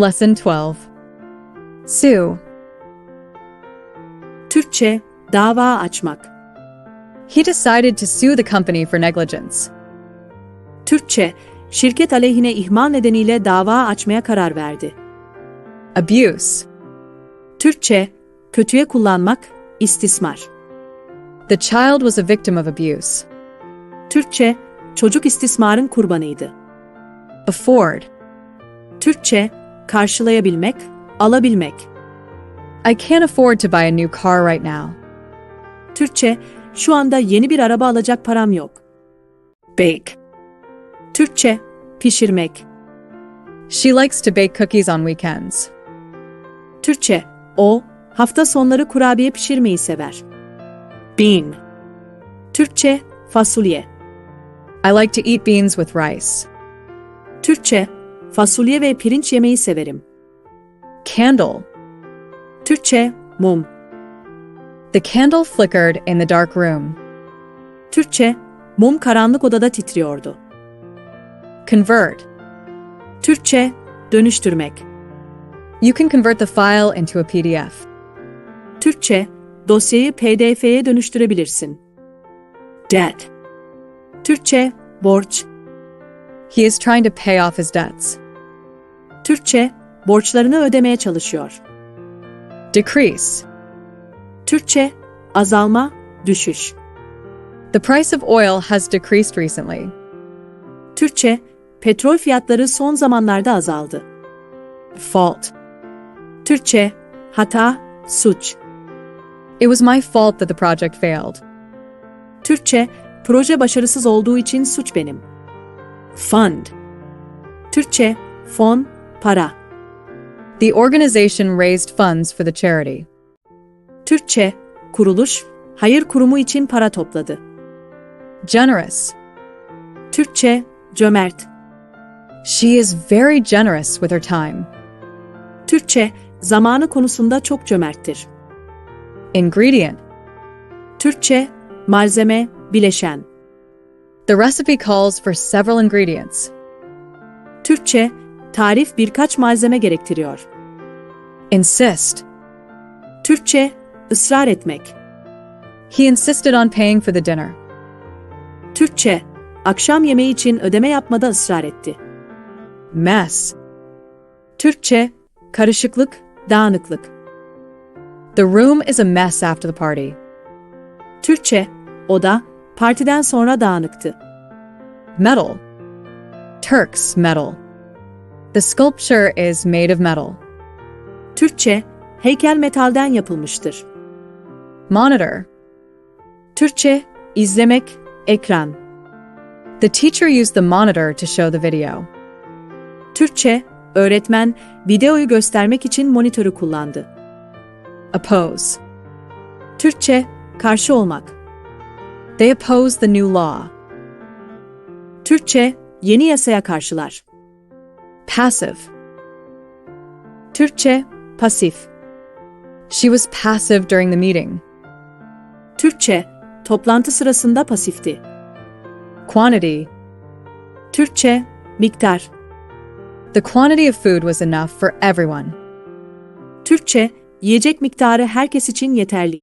Lesson 12. Sue. Türkçe dava açmak. He decided to sue the company for negligence. Türkçe şirket aleyhine ihmal nedeniyle dava açmaya karar verdi. Abuse. Türkçe kötüye kullanmak, istismar. The child was a victim of abuse. Türkçe çocuk istismarın kurbanıydı. Afford. Türkçe karşılayabilmek, alabilmek. I can't afford to buy a new car right now. Türkçe şu anda yeni bir araba alacak param yok. Bake. Türkçe pişirmek. She likes to bake cookies on weekends. Türkçe o hafta sonları kurabiye pişirmeyi sever. Bean. Türkçe fasulye. I like to eat beans with rice. Türkçe fasulye ve pirinç yemeyi severim. Candle. Türkçe mum. The candle flickered in the dark room. Türkçe mum karanlık odada titriyordu. Convert. Türkçe dönüştürmek. You can convert the file into a PDF. Türkçe dosyayı PDF'ye dönüştürebilirsin. Debt. Türkçe borç. He is trying to pay off his debts. Türkçe borçlarını ödemeye çalışıyor. Decrease. Türkçe azalma, düşüş. The price of oil has decreased recently. Türkçe petrol fiyatları son zamanlarda azaldı. Fault. Türkçe hata, suç. It was my fault that the project failed. Türkçe proje başarısız olduğu için suç benim. Fund. Türkçe fon, para. The organization raised funds for the charity. Türkçe kuruluş, hayır kurumu için para topladı. Generous. Türkçe cömert. She is very generous with her time. Türkçe zamanı konusunda çok cömerttir. Ingredient. Türkçe malzeme, bileşen. The recipe calls for several ingredients. Türkçe tarif birkaç malzeme gerektiriyor. Insist. Türkçe ısrar etmek. He insisted on paying for the dinner. Türkçe akşam yemeği için ödeme yapmada ısrar etti. Mess. Türkçe karışıklık, dağınıklık. The room is a mess after the party. Türkçe oda partiden sonra dağınıktı. Metal. Turk's metal. The sculpture is made of metal. Türkçe heykel metalden yapılmıştır. Monitor. Türkçe izlemek, ekran. The teacher used the monitor to show the video. Türkçe öğretmen videoyu göstermek için monitörü kullandı. Oppose. Türkçe karşı olmak. They oppose the new law. Türkçe yeni yasaya karşılar. Passive. Türkçe pasif. She was passive during the meeting. Türkçe toplantı sırasında pasifti. Quantity. Türkçe miktar. The quantity of food was enough for everyone. Türkçe yiyecek miktarı herkes için yeterli.